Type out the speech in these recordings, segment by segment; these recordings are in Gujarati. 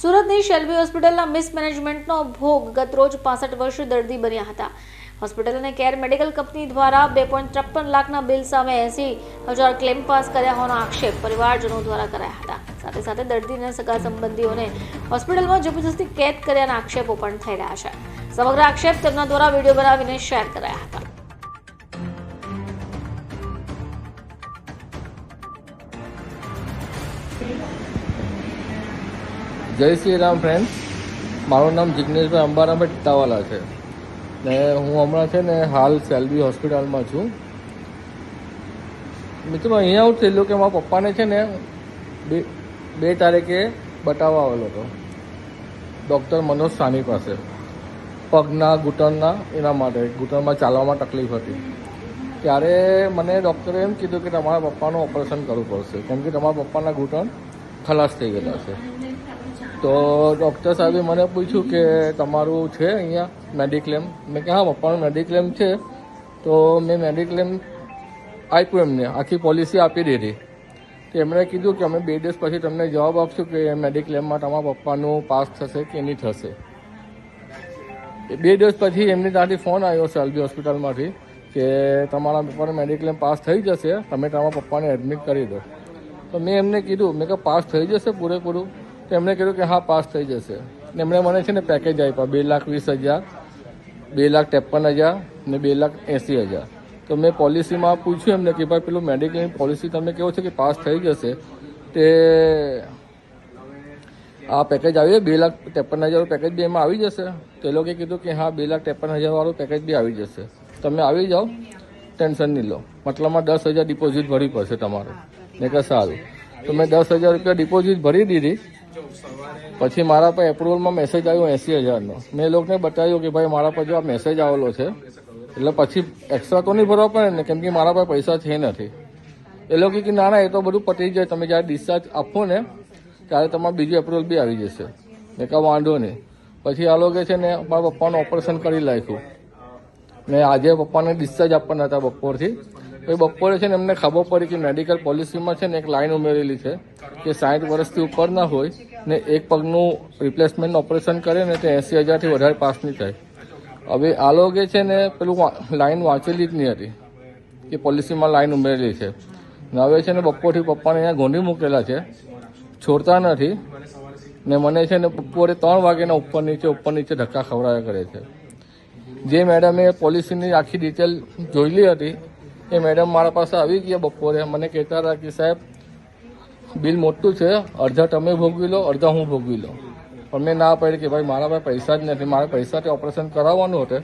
સુરતની શેલ્બી હોસ્પિટલના મિસમેનેજમેન્ટનો ભોગ ગતરોજ પાસઠ વર્ષ દર્દી બન્યા હતા. હોસ્પિટલ અને કેર મેડિકલ કંપની દ્વારા બે પોઈન્ટ ત્રેપન લાખના બિલ સામે એસી હજાર ક્લેમ પાસ કર્યા હોવાનો આક્ષેપ પરિવારજનો દ્વારા કરાયા હતા. સાથે સાથે દર્દીના સગા સંબંધીઓને હોસ્પિટલમાં જબરજસ્તી કેદ કર્યાના આક્ષેપો પણ થઈ રહ્યા છે. સમગ્ર આક્ષેપ તેમના દ્વારા વીડિયો બનાવીને શેર કરાયા હતા. જય શ્રી રામ ફ્રેન્ડ મારું નામ જિગ્નેશભાઈ અંબારાભાઈ ટીટાવાલા છે. ને હું હમણાં છે ને હાલ સેલ્બી હોસ્પિટલમાં છું. મિત્રો, અહીંયા આવું થયેલું કે મારા પપ્પાને છે ને બે બે તારીખે બતાવવા આવેલો હતો. ડૉક્ટર મનોજ સાની પાસે. પગના, ઘૂંટણના, એના માટે, ઘૂંટણમાં ચાલવામાં તકલીફ હતી. ત્યારે મને ડૉક્ટરે એમ કીધું કે તમારા પપ્પાનું ઓપરેશન કરવું પડશે. કેમ કે તમારા પપ્પાના ઘૂંટણ ખલાસ થઈ ગયેલા છે. તો ડૉક્ટર સાહેબે મને પૂછ્યું કે તમારું છે અહીંયા મેડિક્લેમ મેં કે હા પપ્પાનું મેડિક્લેમ છે. તો મેં મેડિક્લેમ આપ્યું એમને, આખી પોલિસી આપી દીધી. તો એમણે કીધું કે અમે બે દિવસ પછી તમને જવાબ આપશું કે મેડિક્લેમમાં તમારા પપ્પાનું પાસ થશે કે નહીં થશે. બે દિવસ પછી એમની ત્યાંથી ફોન આવ્યો સેલ્બી હોસ્પિટલમાંથી કે તમારા પપ્પાનો મેડિક્લેમ પાસ થઈ જશે, તમે તમારા પપ્પાને એડમિટ કરી દો. તો મેં એમને કીધું, મેં કે પાસ થઈ જશે પૂરેપૂરું. તો એમણે કીધું કે, હા પાસ થઈ જશે. ને એમણે મને છે ને પેકેજ આપ્યા, બે લાખ વીસ હજાર, બે લાખ ત્રેપન હજાર ને બે લાખ એંસી હજાર. તો મેં પોલિસીમાં પૂછ્યું એમને કે, ભાઈ, પેલું મેડિક્લેમ પોલિસી તમે કેવો છે કે પાસ થઈ જશે? તે આ પેકેજ આવી બે લાખ ત્રેપન હજારનું પેકેજ બી એમાં આવી જશે. તો લોકોએ કીધું કે, હા, બે લાખ ત્રેપન હજારવાળું પેકેજ બી આવી જશે. તમે આવી જાઓ ટેન્શન નહીં લો. મતલબમાં દસ હજાર ડિપોઝિટ ભરવી પડશે તમારે. મેં કે સારું. તો મેં દસ હજાર રૂપિયા ડિપોઝિટ ભરી દીધી. પછી મારા પર એપ્રુવલમાં મેસેજ આવ્યો એંસી હજારનો. મેં એ લોકોને બતાવ્યું કે, ભાઈ, મારા પર જો આ મેસેજ આવેલો છે, એટલે પછી એક્સ્ટ્રા તો નહીં ભરવા પડે ને, કેમ કે મારા પાસે પૈસા છે નથી. એ લોકો કે, ના ના, એ તો બધું પતી જાય. તમે જ્યારે ડિસ્ચાર્જ આપો ને, ત્યારે તમારે બીજું એપ્રુવલ બી આવી જશે. મેં કાં વાંધો નહીં. પછી આ લોકો છે ને, મારા પપ્પાનું ઓપરેશન કરી નાખ્યું. ને આજે પપ્પાને ડિસ્ચાર્જ આપવાના હતા બપોરથી. બપોરે છે ને એમને ખબર પડી કે મેડિકલ પોલિસીમાં છે ને એક લાઈન ઉમેરેલી છે કે સાઠ વર્ષથી ઉપર ના હોય ને એક પગનું રિપ્લેસમેન્ટ ઓપરેશન કરે ને તે એંસી હજારથી વધારે પાસ નહીં થાય. હવે આ લોકોએ છે ને પેલું લાઈન વાંચેલી જ નહીં હતી કે પોલિસીમાં લાઈન ઉમેરેલી છે. ને હવે છે ને બપોરથી પપ્પાને અહીંયા ગોંધી મૂકેલા છે. છોડતા નથી. ને મને છે ને બપોરે ત્રણ વાગ્યાના ઉપર નીચે ઉપર નીચે ધક્કા ખવડાવ્યા કરે છે. જે મેડમે પોલિસીની આખી ડિટેલ જોયેલી હતી એ મેડમ મારા પાસે આવી ગયા બપોરે. મને કહેતા હતા કે, સાહેબ બિલ મોટું છે. અડધા તમે ભોગવી લો, અડધા હું ભોગવી લો. પણ મેં ના પાડી કે, ભાઈ, મારા પાસે પૈસા જ નથી. મારે પૈસાથી ઓપરેશન કરાવવાનું હતું.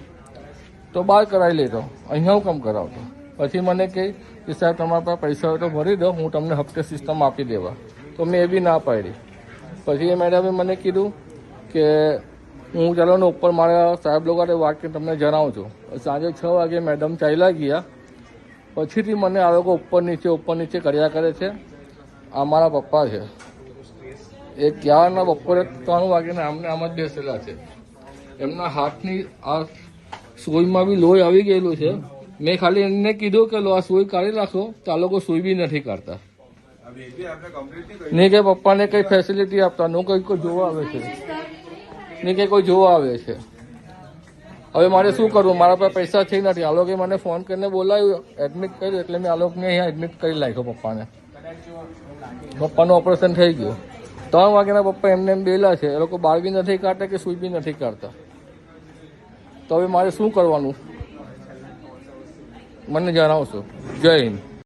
તો બહાર કરાવી લેતો અહીંયા હું કેમ કરાવતો. પછી મને કહે કે, સાહેબ, તમારા પાસે પૈસા હોય તો ભરી દો. હું તમને હપ્તે સિસ્ટમ આપી દેવા. તો મેં એ બી ના પાડી. પછી એ મેડમે મને કીધું કે, હું ચાલો ને ઉપર મારા સાહેબ લોકો વાત કરીને તમને જણાવું છું. સાંજે છ વાગે મેડમ ચાલ્યા ગયા. પછીથી મને આ લોકો ઉપર નીચે ઉપર નીચે કર્યા કરે છે. આ મારા પપ્પા છે. એ ક્યારના બપોરે ત્રણ વાગીને આમને આમ જ બેસેલા છે. એમના હાથની આ સોયમાં બી લોહી આવી ગયેલું છે. મેં ખાલી એમને કીધું કે લો, આ સોય કાઢી નાખો, તો આ લોકો સોય બી નથી કાઢતા. નહીં કે પપ્પાને કઈ ફેસિલિટી આપતા, નું કઈ કોઈ જોવા આવે છે. નહીં કે કોઈ જોવા આવે છે. હવે મારે શું કરવું? મારા પાસે પૈસા છે નથી. આ લોકોએ મને ફોન કરીને બોલાવ્યું. એડમિટ કર્યું એટલે મેં આ અહીંયા એડમિટ કરી નાખ્યો પપ્પાને. પપ્પાનું ઓપરેશન થઈ ગયું. ત્રણ વાગ્યાના પપ્પા એમને એમ બેલા છે. એ લોકો બાર બી નથી કાઢતા કે સુઈ બી નથી કાઢતા. તો હવે મારે શું કરવાનું? મને જણાવશો. જય હિન્દ.